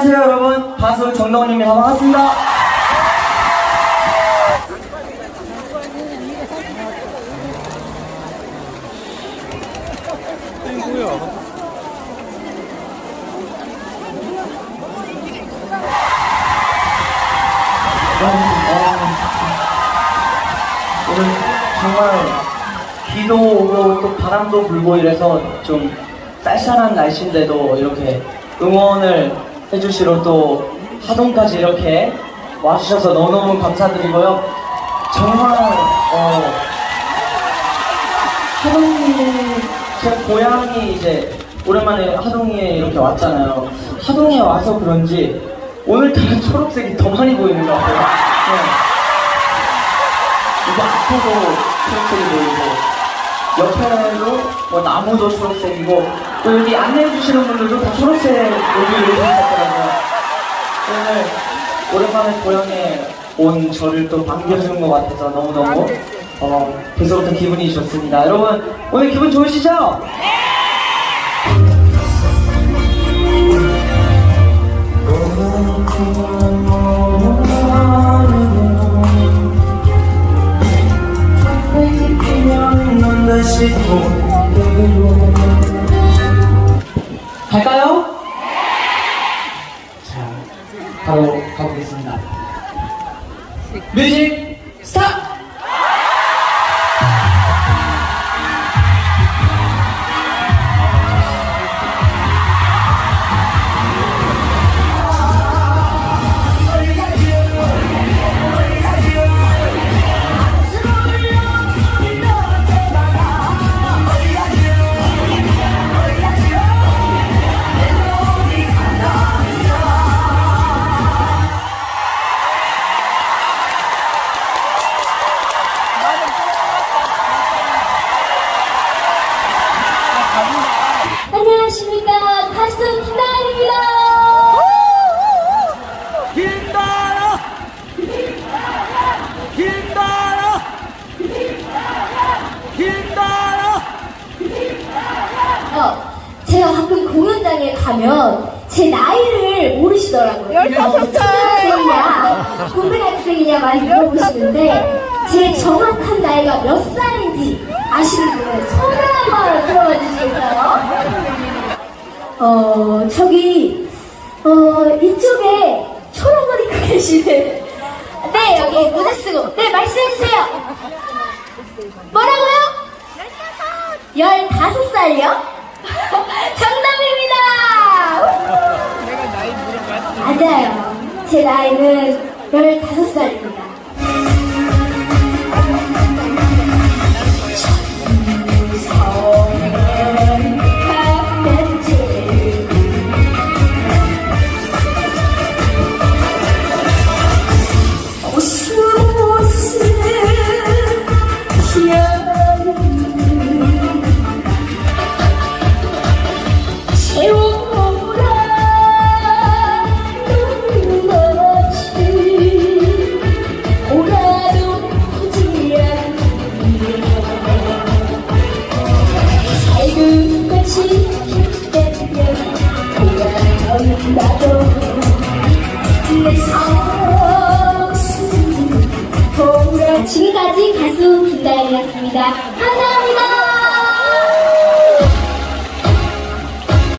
안녕하세요 여러분. 가수 정동원입니다. 반갑습니다. 오늘 정말 비도 오고 또 바람도 불고 이래서 좀 쌀쌀한 날씨인데도 이렇게 응원을 해주시러 또 하동까지 이렇게 와주셔서 너무너무 감사드리고요. 정말 어, 하동이 제 고향이 이제 오랜만에 하동에 이렇게 왔잖아요. 하동에 와서 그런지 오늘따라 초록색이 더 많이 보이는 것 같아요. 네. 이거 앞에도 초록색이 보이고 옆에도 뭐 나무도 초록색이고 또 여기 안내해 주시는 분들도 다 초록색 옷을 입고 있었더라고요. 오늘 오랜만에 고향에 온 저를 또 반겨주는 것 같아서 너무너무 어, 벌써부터 기분이 좋습니다. 여러분 오늘 기분 좋으시죠? 갈 바로 가보겠습니다. 뮤직! 안 녕하십니까 가수 김나은입니다. 김나라 김나라 김나라 어, 제가 가끔 공연장에 가면 제 나이를 모르시더라고요. 15살이냐, 고등학생이냐 많이 물어보시는데 제 정확한 나이가 몇 살인지 아시는 분은 손을 한번 들어봐 주시겠어요? 어, 저기, 어, 이쪽에 초록머리 입고 계시는 네, 여기 모자 쓰고 네, 말씀해주세요. 뭐라고요? 15살이요? 정답입니다! 맞아요. 제 나이는 15살입니다. 지금까지 가수 김다연이었습니다. 감사합니다.